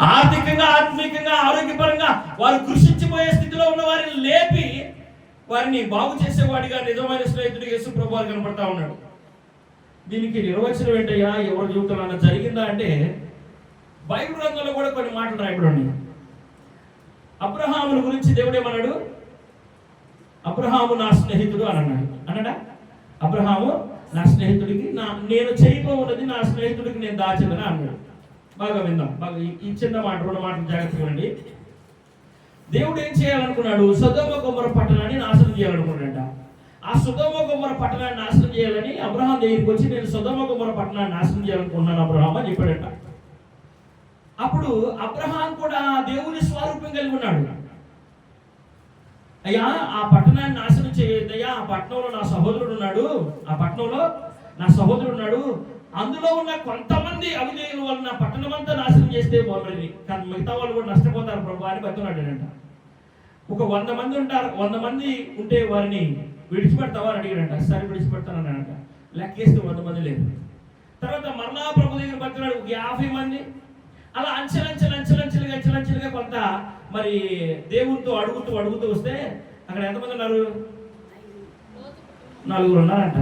ఆర్థికంగా ఆత్మీయంగా ఆరోగ్యపరంగా వారు కృషించిపోయే స్థితిలో ఉన్న వారిని లేపి వారిని బాగు చేసేవాడిగా నిజమైన స్నేహితుడు యేసు ప్రభు వారు కనపడతా ఉన్నాడు. దీనికి నిర్వచనం ఏంటయ్యా? ఎవరు చెబుతున్నా జరిగిందా అంటే బైబిల్ గ్రంథంలో కూడా కొన్ని మాటలు రాయబడి ఉన్నాయి. అబ్రహాముల గురించి దేవుడేమన్నాడు అబ్రహాము నా స్నేహితుడు అని అన్నాడు. అన్నాడా? అబ్రహాము నా స్నేహితుడికి నా నేను చేయబోన్నది నా స్నేహితుడికి నేను దాచదని అన్నాడు. బాగా విందాం. బాగా ఈ- చిన్న మాట రెండు మాటలు జాగ్రత్తగా వినండి. దేవుడు ఏం చేయాలనుకున్నాడు? సుధమ గుమ్మర పట్టణాన్ని నాశనం చేయాలనుకున్నాడంట. ఆ సుధమ గుమ్మర పట్టణాన్ని నాశనం చేయాలని అబ్రహాం దగ్గరికి వచ్చి నేను సుధమ గుమ్మర పట్టణాన్ని నాశనం చేయాలనుకున్నాను అబ్రహాం అని చెప్పాడంట. అప్పుడు అబ్రహాం కూడా దేవుని స్వరూపం కలిగి ఉన్నాడు. అయ్యా ఆ పట్టణాన్ని నాశనం చేయొద్దయ్యా. ఆ పట్టణంలో నా సహోదరుడు ఉన్నాడు. ఆ పట్టణంలో నా సహోదరుడు ఉన్నాడు. అందులో ఉన్న కొంతమంది అవిధేయుల వలన పట్టణం అంతా నాశనం చేస్తే బాగుంటుంది. కానీ మిగతా వాళ్ళు కూడా నష్టపోతారు ప్రభు అని బతున్నాడంట ఒక వంద మంది ఉంటారు వంద మంది ఉంటే వారిని విడిచిపెడతావా అని అడిగాడంట. సరే విడిచిపెడతానన్నాడంట. లెక్కేస్తే వంద మంది లేదు తర్వాత మరలా ప్రభు దగ్గర బతున్నాడు ఒక యాభై మంది. అలా అంచెలంచెలు అంచెలంచెలుగా అంచెలంచెలుగా కొంత మరి దేవునితో అడుగుతూ అడుగుతూ వస్తే అక్కడ ఎంతమంది ఉన్నారు? నలుగురు ఉన్నారంట.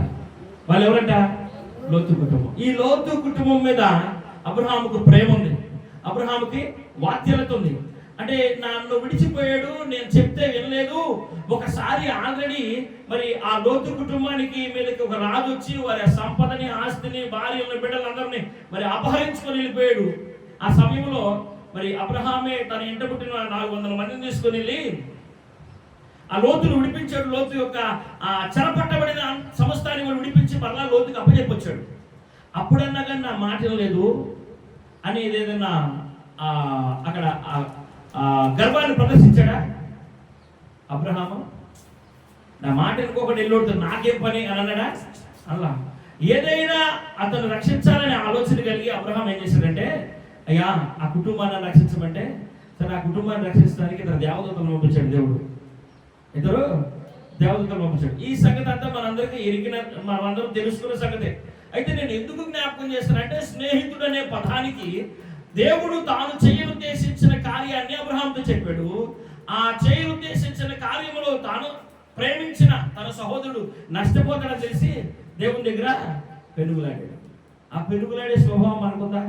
వాళ్ళు ఎవరంట? లోతు కుటుంబం. ఈ లోతు కుటుంబం మీద అబ్రహాముకు ప్రేమ ఉంది. అబ్రహాముకి వాత్యలత ఉంది. అంటే నన్ను విడిచిపోయాడు నేను చెప్తే వినలేదు. ఒకసారి ఆల్రెడీ మరి ఆ లోతు కుటుంబానికి మీదకి ఒక రాజు వచ్చి వారి సంపదని ఆస్తిని భార్యలను బిడ్డలందరినీ మరి అపహరించుకొని వెళ్ళిపోయాడు. ఆ సమయంలో మరి అబ్రహామే తన ఇంట పుట్టిన నాలుగు వందల మందిని తీసుకొని వెళ్ళి ఆ లోతును విడిపించాడు. లోతు యొక్క ఆ చెరపట్టబడిన సమస్తాన్ని కూడా విడిపించి మరలా లోతుకు అప్పచెప్పొచ్చాడు. అప్పుడన్నా కానీ నా మాట లేదు అనేది ఏదైనా అక్కడ ఆ- గర్వాన్ని ప్రదర్శించాడా? అబ్రహాము నా మాట ఇంకొకటి ఎల్లుడు నాకేం పని? అని అన్నాడా? అలా. ఏదైనా అతను రక్షించాలనే ఆలోచన కలిగి అబ్రహాం ఏం చేశాడంటే అయ్యా ఆ కుటుంబాన్ని రక్షించమంటే సరే ఆ కుటుంబాన్ని రక్షించడానికి తన దేవదూతలను పంపించాడు దేవుడు. ఇద్దరు దేవదూతలు పంపించాడు ఈ సంగతి అంతా మనందరికీ ఎరిగిన మనందరం తెలుసుకున్న సంగతే. అయితే నేను ఎందుకు జ్ఞాపకం చేస్తానంటే స్నేహితుడు అనే పదానికి దేవుడు తాను చేయనుద్దేశించిన కార్యాన్ని అబ్రహాంతో చెప్పాడు. ఆ చేయనుద్దేశించిన కార్యములో తాను ప్రేమించిన తన సహోదరుడు నష్టపోతాడని తెలిసి దేవుని దగ్గర పెనుగులాడాడు. ఆ పెనుగులాడే స్వభావం అనుకుందా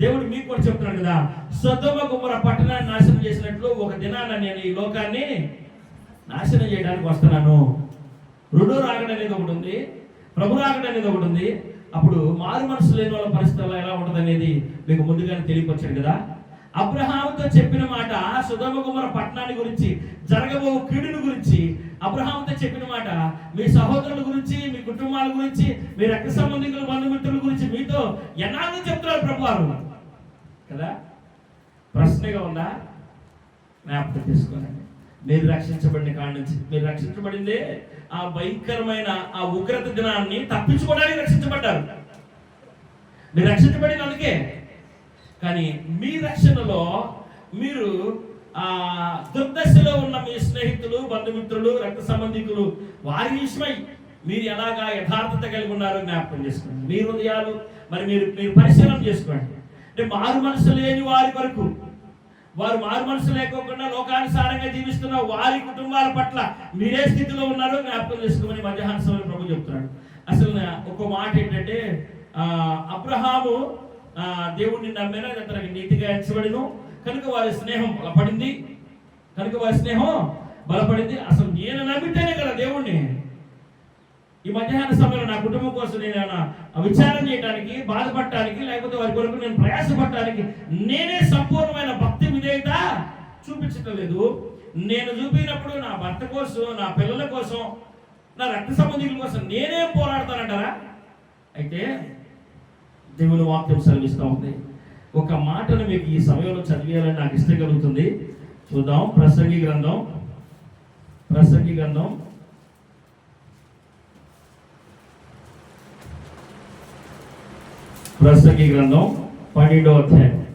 దేవుడు మీకు కూడా చెప్తున్నాడు కదా సొద్దమ గుమ్మర పట్టణాన్ని నాశనం చేసినట్లు ఒక దినాన నేను ఈ లోకాన్ని నాశనం చేయడానికి వస్తున్నాను. రుడు రాగడం అనేది ఒకటి ఉంది ప్రభు రాగడం అనేది ఒకటి ఉంది. అప్పుడు మారు మనసు లేని వాళ్ళ పరిస్థితుల్లో ఎలా ఉంటుంది అనేది మీకు ముందుగానే తెలియపరచండి కదా. అబ్రహాముతో చెప్పిన మాట సుధమ గుమ్మర పట్టణాన్ని గురించి జరగబో కీడుని గురించి అబ్రహాముతో చెప్పిన మాట మీ సహోదరుల గురించి మీ కుటుంబాల గురించి మీ రక్త సంబంధికుల బంధుమిత్రుల గురించి మీతో ఎన్నాళ్ళు చెప్తున్నారు ప్రభువారు? కదా? ప్రశ్నగా ఉందా? జ్ఞాపకం తీసుకోనండి మీరు రక్షించబడిన కాడి నుంచి. మీరు రక్షించబడిందే ఆ భయంకరమైన ఆ ఉగ్రత దినాన్ని తప్పించుకోవడానికి రక్షించబడ్డారు. మీరు రక్షించబడిన అందుకే కానీ మీ రక్షణలో మీరు ఆ దుర్దశలో ఉన్న మీ స్నేహితులు బంధుమిత్రులు రక్త సంబంధికులు వారి విషయమై మీరు ఎలాగా యథార్థత కలిగి ఉన్నారో జ్ఞాపకం చేసుకోండి. మీ హృదయాలు మరి మీరు మీరు పరిశీలన చేసుకోండి. అంటే మారు మనసు లేని వారి వరకు వారు మారు మనసు లేకోకుండా లోకానుసారంగా జీవిస్తున్న వారి కుటుంబాల పట్ల మీరే స్థితిలో ఉన్నారో జ్ఞాపకం చేసుకోమని మధ్యాహ్న సమయంలో ప్రభు చెప్తున్నాడు. అసలు ఒక్క ఒక మాట ఏంటంటే అబ్రహాము దేవుడిని దేవుణ్ణి నమ్మిన అతనికి నీతిగా ఎంచబడిను. కనుక వారి స్నేహం బలపడింది. కనుక వారి స్నేహం బలపడింది. అసలు నేను నమ్మితేనే కదా దేవుణ్ణి. ఈ మధ్యాహ్న సమయంలో నా కుటుంబం కోసం నేను ఏమైనా విచారం చేయడానికి బాధపడటానికి లేకపోతే వారి కొరకు నేను ప్రయాసపడటానికి నేనే సంపూర్ణమైన భక్తి విధేయత చూపించటం లేదు నేను చూపినప్పుడు నా భర్త కోసం నా పిల్లల కోసం నా రక్త సంబంధికుల కోసం నేనే పోరాడతానంటారా? అయితే దేవుని వాక్యం సెలవిస్తూ ఉంది. ఒక మాటను మీకు ఈ సమయంలో చదివేయాలని నాకు ఇష్టం కలుగుతుంది. చూద్దాం. ప్రసంగి గ్రంథం. ప్రసంగి గ్రంథం. ప్రసంగి గ్రంథం పన్నెండో అధ్యాయం.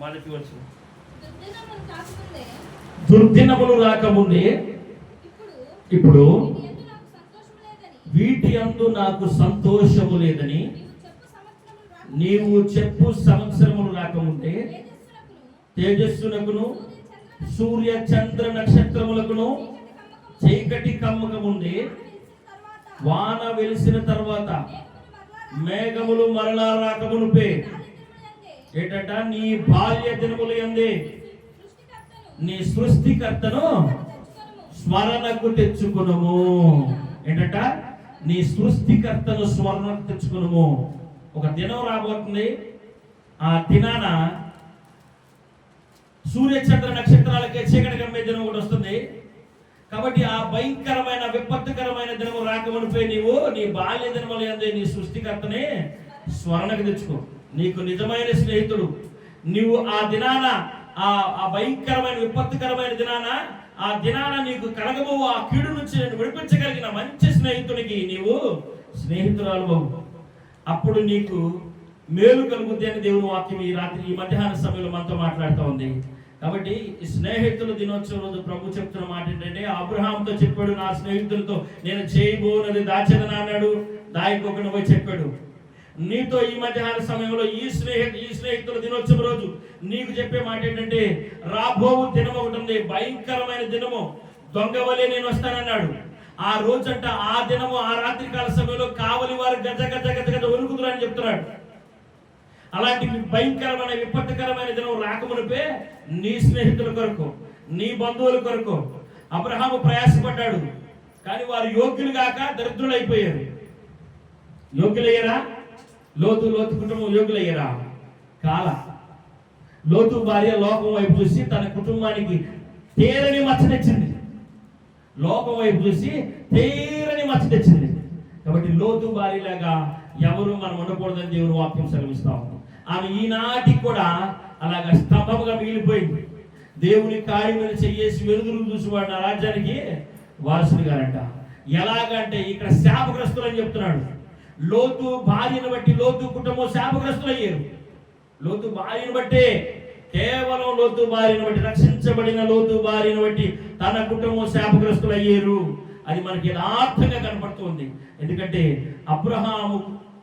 మొదటి వచ్చిన. దుర్దినములు రాకముందే ఇప్పుడు ఇప్పుడు వీటి నాకు సంతోషము లేదని అందు నాకు సంతోషము లేదని నీవు చెప్పు సంవత్సరములు నీవు రాకముందే తేజస్సునకును సూర్య చంద్ర నక్షత్రములకును చీకటి చీకటి కమ్మకముందే వాన వెలిసిన తర్వాత మేఘములు మరలా రాకమునుపే. ఏటట? నీ బాల్య దినములు ఎందే నీ సృష్టికర్తను స్మరణకు తెచ్చుకునము. ఏంటట? నీ సృష్టికర్తను స్మరణకు తెచ్చుకునుము. ఒక దినం రాబోతుంది. ఆ దినాన సూర్య చంద్ర నక్షత్రాలకే చీకటి కమ్మే దినం ఒకటి వస్తుంది. కాబట్టి ఆ భయంకరమైన విపత్తుకరమైన దినము రాకమనిపోయి నీవు నీ బాల్య దినములు అందే నీ సృష్టికర్తనే స్మరణకు తెచ్చుకో. నీకు నిజమైన స్నేహితుడు. నీవు ఆ దినాన ఆ ఆ భయంకరమైన విపత్తుకరమైన దినాన ఆ దినాన నీకు కలగబో ఆ కీడు నుంచి నేను విడిపించగలిగిన మంచి స్నేహితునికి నీవు స్నేహితురాలు బాబు అప్పుడు నీకు మేలు కలుగుద్ది అని దేవుని వాక్యం ఈ రాత్రి ఈ మధ్యాహ్న సమయంలో మనతో మాట్లాడుతూ ఉంది. కాబట్టి ఈ స్నేహితుల దినోత్సవం రోజు ప్రభు చెప్తున్న మాట ఏంటంటే అబ్రహాంతో చెప్పాడు నా స్నేహితులతో నేను చేయబోనది దాచదన అన్నాడు. దాయకోకుండా పోయి చెప్పాడు. నీతో ఈ మధ్యాహ్న సమయంలో ఈ స్నేహి ఈ స్నేహితుల దినోత్సవం రోజు నీకు చెప్పే మాట ఏంటంటే రాబోవు దినం ఒకటి ఉంది. భయంకరమైన దినము. దొంగవలే నేను వస్తానన్నాడు. ఆ రోజంట ఆ దినము ఆ రాత్రి కాల సమయంలో కావలి వారు గజ గజ గజ గజ వణుకుతురు చెప్తున్నాడు. అలాంటి భయంకరమైన విపత్తుకరమైన దినం రాకమునిపే నీ స్నేహితుల కొరకు నీ బంధువుల కొరకు అబ్రహాము ప్రయాసపడ్డాడు. కానీ వారు యోగ్యులు కాక దరిద్రులు అయిపోయారు యోగ్యులయ్యారా? లోతు లోతు కుటుంబం యోగులయ్యరా? కాల. లోతు భార్య లోకం వైపు చూసి తన కుటుంబానికి తేరని మచ్చ తెచ్చింది. లోకం వైపు చూసి తేరని మచ్చ తెచ్చింది. కాబట్టి లోతు భార్యలాగా ఎవరు మనం ఉండకూడదని దేవుని వాక్యం సెలవిస్తా ఉన్నాం. ఆమె ఈనాటికి కూడా అలాగ స్తంభముగా మిగిలిపోయింది. దేవుని కార్యములు చెయ్యేసి వెలుగులు చూసేవాడు నా రాజ్యానికి వారసుడిగారంట ఎలాగంటే ఇక్కడ శాపగ్రస్తులు అని చెప్తున్నాడు. లోతు భార్యను బట్టి లోతు కుటుంబం శాపగ్రస్తులు అయ్యారు లోతు భార్యను బట్టే కేవలం లోతు భార్యను బట్టి రక్షించబడిన లోతు భార్యను బట్టి తన కుటుంబం శాపగ్రస్తులు అయ్యారు అది మనకి యథార్థంగా కనపడుతుంది. ఎందుకంటే అబ్రహాము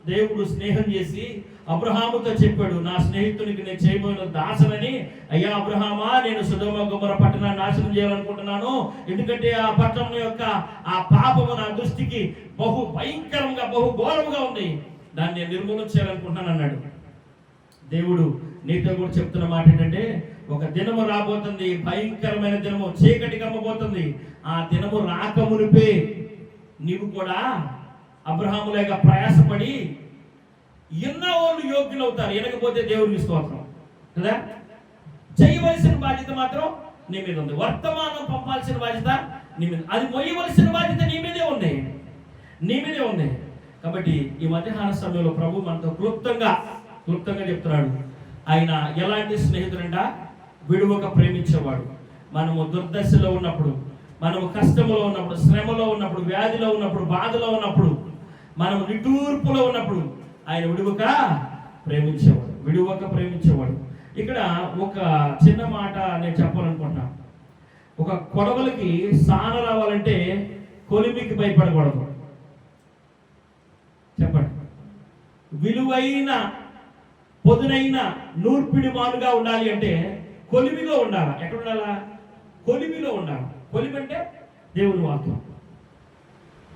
దేవుడు స్నేహం చేసి అబ్రహాముతో చెప్పాడు నా స్నేహితునికి నేను చేయబోయిన దాసనని అయ్యా అబ్రహామా నేను సుధమ గుమ్మర పట్టణాన్ని నాశనం చేయాలనుకుంటున్నాను. ఎందుకంటే ఆ పట్టణం యొక్క ఆ పాపము నా దృష్టికి బహు భయంకరంగా బహు ఘోరముగా ఉంది. దాన్ని నేను నిర్మూలన చేయాలనుకుంటున్నాను అన్నాడు. దేవుడు నీతో కూడా చెప్తున్న మాట ఏంటంటే ఒక దినము రాబోతుంది భయంకరమైన దినము చీకటి కమ్మబోతుంది ఆ దినము రాకమునిపే నీవు కూడా అబ్రహాములేగా ప్రయాసపడి ఇన్న వాళ్ళు యోగ్యులు అవుతారు. వినకపోతే దేవుడికి స్తోత్రం. కదా? చేయవలసిన బాధ్యత మాత్రం నీ మీద ఉంది. వర్తమానం పంపాల్సిన బాధ్యత నీ మీద. అది మొయ్యవలసిన బాధ్యత నీ మీదే ఉంది. నీ మీదే ఉంది. కాబట్టి ఈ మధ్యాహ్న సమయంలో ప్రభు మనతో క్లుప్తంగా క్లుప్తంగా చెప్తున్నాడు. ఆయన ఎలాంటి స్నేహితుడంట? విడువక ప్రేమించేవాడు. మనము దుర్దశలో ఉన్నప్పుడు మనము కష్టములో ఉన్నప్పుడు శ్రమలో ఉన్నప్పుడు వ్యాధిలో ఉన్నప్పుడు బాధలో ఉన్నప్పుడు మనము నిటూర్పులో ఉన్నప్పుడు ఆయన విడువక ప్రేమించేవాడు విడువక ప్రేమించేవాడు. ఇక్కడ ఒక చిన్న మాట నేను చెప్పాలనుకుంటున్నా. ఒక కొడవలికి సాన రావాలంటే కొలిమికి భయపడకూడదు. చెప్పండి. విలువైన పొదునైన నూర్పిడి మానుగా ఉండాలి అంటే కొలిమిలో ఉండాలా? ఎక్కడ ఉండాలా? కొలిమిలో ఉండాలి? కొలిమి అంటే దేవుని వాక్యం.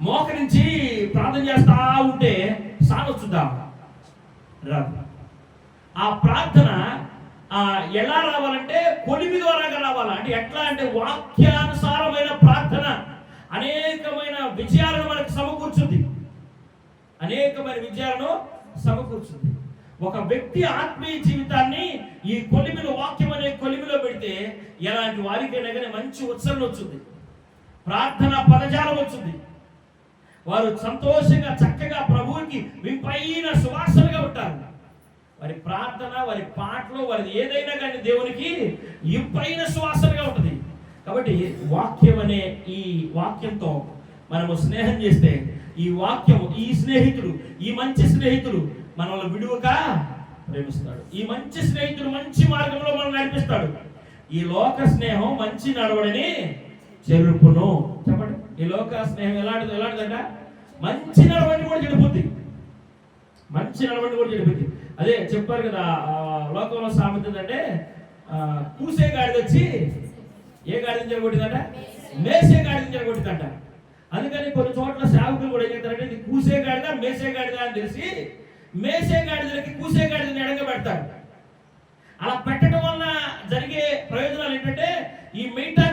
మోకరించి ప్రార్థన చేస్తా ఉంటే సానొచ్చుద్దా రాదు. ఆ ప్రార్థన ఎలా రావాలంటే కొలిమి ద్వారాగా రావాలా? అంటే ఎట్లా అంటే వాక్యానుసారమైన ప్రార్థన. అనేకమైన విజయాలను మనకు సమకూర్చుంది. అనేకమైన విజయాలను సమకూర్చుంది. ఒక వ్యక్తి ఆత్మీయ జీవితాన్ని ఈ కొలిమిలో వాక్యం అనే కొలిమిలో పెడితే ఎలాంటి వారికైనా కానీ మంచి ఉత్సవం వచ్చింది. ప్రార్థన పదజాలం వచ్చింది. వారు సంతోషంగా చక్కగా ప్రభువుకి వింపైన సువాసనగా ఉంటారు. వారి ప్రార్థన వారి పాటలు వారి ఏదైనా కానీ దేవునికి ఇంపైన సువాసనగా ఉంటుంది. కాబట్టి వాక్యం అనే ఈ వాక్యంతో మనము స్నేహం చేస్తే ఈ వాక్యం ఈ స్నేహితుడు ఈ మంచి స్నేహితుడు మనల్ని విడువక ప్రేమిస్తాడు. ఈ మంచి స్నేహితుడు మంచి మార్గంలో మనం నడిపిస్తాడు. ఈ లోక స్నేహం మంచి నడవడని చెరుపును. ఈ లోక స్నేహం ఎలాంటిది ఎలాంటిదంట మంచి నడవండి కూడా చెడిపోద్ది. మంచి నడవండి కూడా చెడిపోద్ది. అదే చెప్పారు కదా లోకంలో సామెత ఏంటంటే కూసే గాడిద వచ్చి ఏ గాడిదని చెడగొట్టిందంట? మేసే గాడిదని చెడగొట్టిందంట. అందుకని కొన్ని చోట్ల సేవకులు కూడా ఏం చేస్తారంటే ఇది కూసే గాడిద మేసే గాడిద అని తెలిసి మేసే గాడిదలకి కూసే గాడిదని ఎడగబెడతారు. అలా పెట్టడం వల్ల జరిగే ప్రయోజనాలు ఏంటంటే ఈ మిగతా